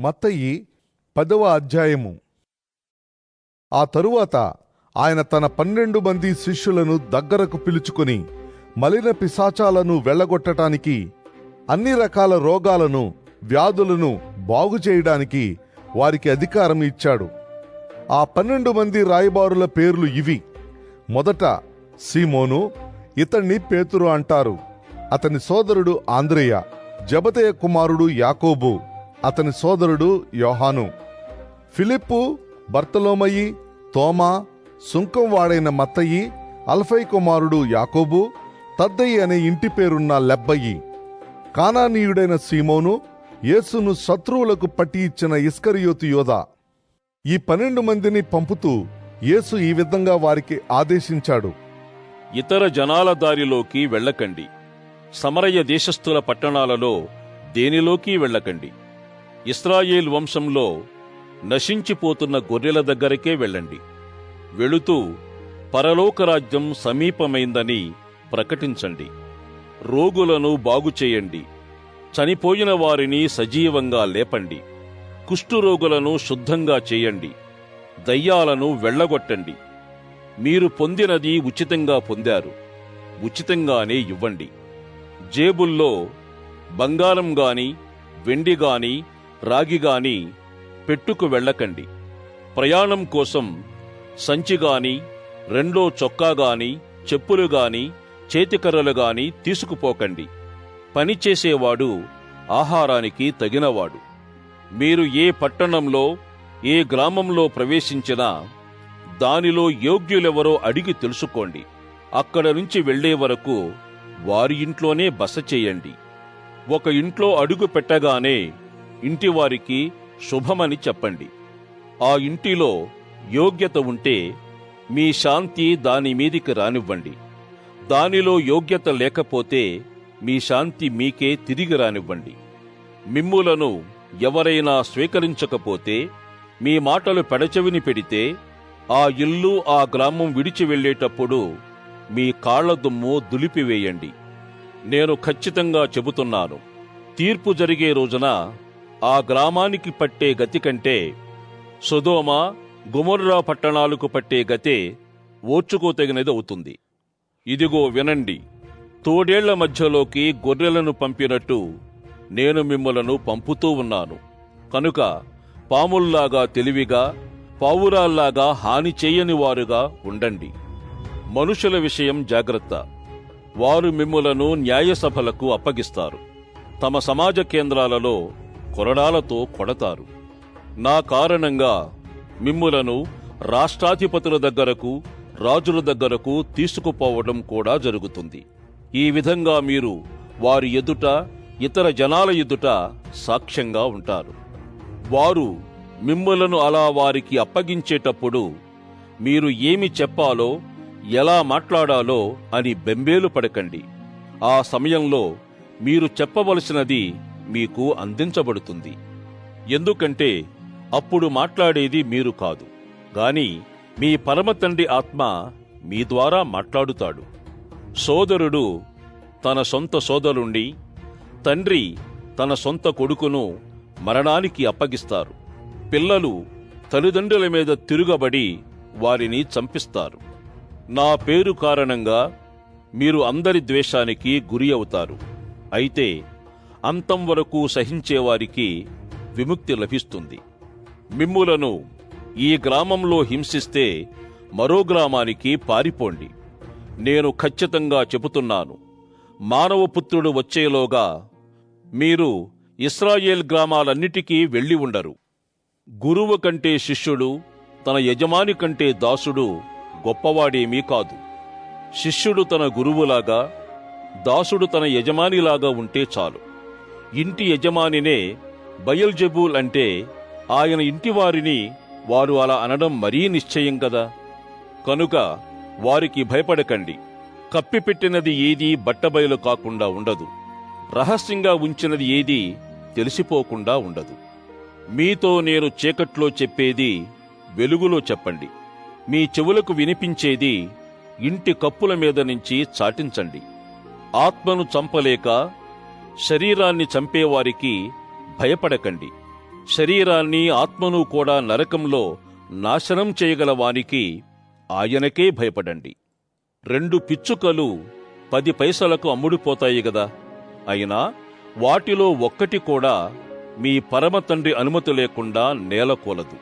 మత్తయి పదవ అధ్యాయము. ఆ తరువాత ఆయన తన పన్నెండు మంది శిష్యులను దగ్గరకు పిలుచుకొని మలిన పిశాచాలను వెళ్ళగొట్టటానికి అన్ని రకాల రోగాలను వ్యాధులను బాగు చేయడానికి వారికి అధికారం ఇచ్చాడు. ఆ పన్నెండు మంది రాయబారుల పేర్లు ఇవి. మొదట సీమోను ఇతన్ని పేతురు అంటారు. అతని సోదరుడు ఆంద్రేయ జబతయ కుమారుడు యాకోబు. అతని సోదరుడు యోహాను. ఫిలిప్పు బర్తలోమయి తోమా సుంకం వాడైన మత్తయి అల్ఫై కుమారుడు యాకోబు తద్దయి అనే ఇంటి పేరున్న లెబ్బయి. కానానీయుడైన సీమోను యేసును శత్రువులకు పట్టి ఇచ్చిన ఇస్కరియోతు యోధ. ఈ పన్నెండు మందిని పంపుతూ యేసు ఈ విధంగా వారికి ఆదేశించాడు. ఇతర జనాల దారిలోకి వెళ్ళకండి. సమరయ్య దేశస్థుల పట్టణాలలో దేనిలోకి వెళ్ళకండి. ఇస్రాయేల్ వంశంలో నశించిపోతున్న గొర్రెల దగ్గరకే వెళ్ళండి. వెళుతూ పరలోకరాజ్యం సమీపమైందని ప్రకటించండి. రోగులను బాగుచేయండి చనిపోయిన వారిని సజీవంగా లేపండి. కుష్ఠురోగులను శుద్ధంగా చేయండి. దయ్యాలను వెళ్ళగొట్టండి. మీరు పొందినది ఉచితంగా పొందారు. ఉచితంగానే ఇవ్వండి. జేబుల్లో బంగారం గాని వెండి గాని రాగిగాని పెట్టుకు వెళ్ళకండి. ప్రయాణం కోసం సంచిగాని రెండో చొక్కా చెప్పులుగాని చెప్పులు చేతికర్రలు తీసుకుపోకండి పనిచేసేవాడు ఆహారానికి తగినవాడు. మీరు ఏ పట్టణంలో ఏ గ్రామంలో ప్రవేశించినా దానిలో యోగ్యులెవరో అడిగి తెలుసుకోండి. అక్కడ నుంచి వెళ్ళే వరకు వారి ఇంట్లోనే బస చేయండి. ఒక ఇంట్లో అడుగు పెట్టగానే ఇంటివారికి శుభమని చెప్పండి. ఆ ఇంటిలో యోగ్యత ఉంటే మీ శాంతి దాని మీదికి రానివ్వండి. దానిలో యోగ్యత లేకపోతే మీ శాంతి మీకే తిరిగి రానివ్వండి. మిమ్ములను ఎవరైనా స్వీకరించకపోతే మీ మాటలు పెడచెవిని పెడితే ఆ ఇల్లు ఆ గ్రామం విడిచి వెళ్ళేటప్పుడు మీ కాళ్ళ దుమ్ము దులిపివేయండి. నేను ఖచ్చితంగా చెబుతున్నాను తీర్పు జరిగే రోజున ఆ గ్రామానికి పట్టే గతి కంటే సుధోమ గుమర్రా పట్టణాలకు పట్టే గతే ఓర్చుకోతగినది అవుతుంది. ఇదిగో వినండి తోడేళ్ళ మధ్యలోకి గొర్రెలను పంపినట్టు నేను మిమ్మలను పంపుతూ ఉన్నాను. కనుక పాముల్లాగా తెలివిగా పావురాల్లాగా హాని చేయని వారుగా ఉండండి. మనుషుల విషయం జాగ్రత్త. వారు మిమ్ములను న్యాయసభలకు అప్పగిస్తారు. తమ సమాజ కేంద్రాలలో కొరడాలతో కొడతారు. నా కారణంగా మిమ్ములను రాష్ట్రాధిపతుల దగ్గరకు రాజుల దగ్గరకు తీసుకుపోవడం కూడా జరుగుతుంది. ఈ విధంగా మీరు వారి ఎదుట ఇతర జనాల ఎదుట సాక్ష్యంగా ఉంటారు. వారు మిమ్ములను అలా వారికి అప్పగించేటప్పుడు మీరు ఏమి చెప్పాలో ఎలా మాట్లాడాలో అని బెంబేలు పడకండి. ఆ సమయంలో మీరు చెప్పవలసినది మీకు అందించబడుతుంది. ఎందుకంటే అప్పుడు మాట్లాడేది మీరు కాదు. గాని మీ పరమతండ్రి ఆత్మ మీ ద్వారా మాట్లాడుతాడు. సోదరుడు తన సొంత సోదరుణ్ణి తండ్రి తన సొంత కొడుకును మరణానికి అప్పగిస్తారు. పిల్లలు తల్లిదండ్రుల మీద తిరుగబడి వారిని చంపిస్తారు. నా పేరు కారణంగా మీరు అందరి ద్వేషానికి గురి అవుతారు. అయితే అంతం వరకు సహించేవారికి విముక్తి లభిస్తుంది. మిమ్ములను ఈ గ్రామంలో హింసిస్తే మరో గ్రామానికి పారిపోండి. నేను ఖచ్చితంగా చెబుతున్నాను మానవపుత్రుడు వచ్చేలోగా మీరు ఇస్రాయేల్ గ్రామాలన్నిటికీ వెళ్ళి ఉండరు. గురువు కంటే శిష్యుడు తన యజమాని కంటే దాసుడు గొప్పవాడేమీ కాదు. శిష్యుడు తన గురువులాగా దాసుడు తన యజమానిలాగా ఉంటే చాలు. ఇంటి యజమానినే బయల్జబూల్ అంటే ఆయన ఇంటివారిని వారు అలా అనడం మరీ నిశ్చయం కదా. కనుక వారికి భయపడకండి. కప్పిపెట్టినది ఏదీ బట్టబయలు కాకుండా ఉండదు. రహస్యంగా ఉంచినది ఏదీ తెలిసిపోకుండా ఉండదు. మీతో నేను చీకట్లో చెప్పేది వెలుగులో చెప్పండి. మీ చెవులకు వినిపించేది ఇంటి కప్పుల మీద నుంచి చాటించండి. ఆత్మను చంపలేక శరీరాన్ని చంపేవారికి భయపడకండి. శరీరాన్ని ఆత్మను కూడా నరకంలో నాశనం చేయగల వానికి ఆయనకే భయపడండి. రెండు పిచ్చుకలు పది పైసలకు అమ్ముడుపోతాయి గదా. అయినా వాటిలో ఒక్కటి కూడా మీ పరమ తండ్రి అనుమతి లేకుండా నేలకూలదు.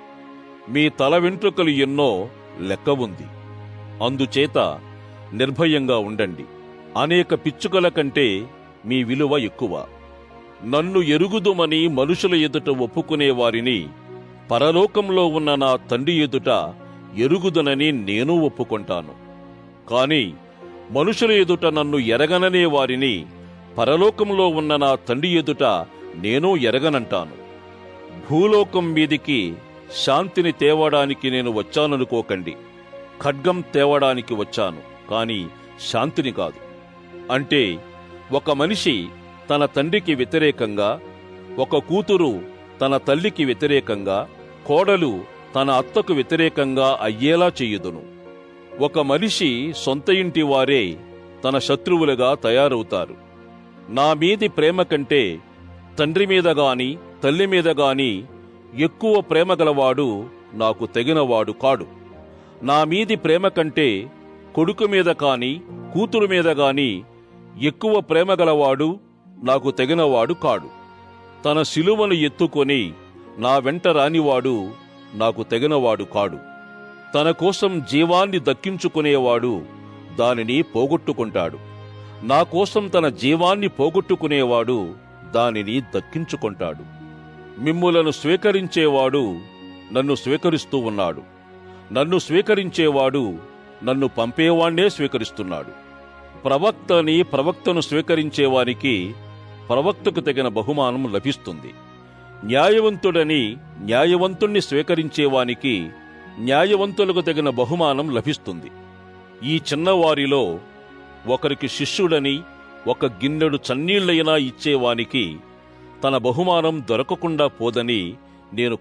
మీ తల వెంట్రుకలు ఎన్నో లెక్క ఉంది. అందుచేత నిర్భయంగా ఉండండి. అనేక పిచ్చుకల కంటే మీ విలువ ఎక్కువ. నన్ను ఎరుగుదుమని మనుషుల ఎదుట ఒప్పుకునే వారిని పరలోకంలో ఉన్న నా తండ్రి ఎదుట ఎరుగుదనని నేను ఒప్పుకుంటాను. కాని మనుషుల ఎదుట నన్ను ఎరగననే వారిని పరలోకంలో ఉన్న నా తండ్రి ఎదుట నేను ఎరగనంటాను. భూలోకం మీదికి శాంతిని తేవడానికి నేను వచ్చాననుకోకండి. ఖడ్గం తేవడానికి వచ్చాను కాని శాంతిని కాదు. అంటే ఒక మనిషి తన తండ్రికి వ్యతిరేకంగా ఒక కూతురు తన తల్లికి వ్యతిరేకంగా కోడలు తన అత్తకు వ్యతిరేకంగా అయ్యేలా చెయ్యుదును ఒక మనిషి సొంత ఇంటి వారే తన శత్రువులుగా తయారవుతారు. నా మీది ప్రేమ కంటే తండ్రి మీద గాని తల్లి మీద గాని ఎక్కువ ప్రేమ గలవాడు నాకు తగినవాడు కాడు. నా మీది ప్రేమ కంటే కొడుకు మీద కాని కూతురు మీద గాని ఎక్కువ ప్రేమ గలవాడు నాకు తెగినవాడు కాడు. తన శిలువను ఎత్తుకొని నా వెంట రానివాడు నాకు తెగినవాడు కాడు. తన కోసం జీవాన్ని దక్కించుకునేవాడు దానిని పోగొట్టుకుంటాడు. నా కోసం తన జీవాన్ని పోగొట్టుకునేవాడు దానిని దక్కించుకుంటాడు. మిమ్ములను స్వీకరించేవాడు నన్ను స్వీకరిస్తూ ఉన్నాడు. నన్ను స్వీకరించేవాడు నన్ను పంపేవాణ్ణే స్వీకరిస్తున్నాడు. ప్రవక్తని ప్రవక్తను స్వీకరించేవానికి ప్రవక్తకు తగిన బహుమానం లభిస్తుంది. న్యాయవంతుడని న్యాయవంతుణ్ణి స్వీకరించేవానికి న్యాయవంతులకు తగిన బహుమానం లభిస్తుంది. ఈ చిన్నవారిలో ఒకరికి శిష్యుడని ఒక గిన్నెడు చన్నీళ్ళైనా ఇచ్చేవానికి తన బహుమానం దొరకకుండా పోదని నేను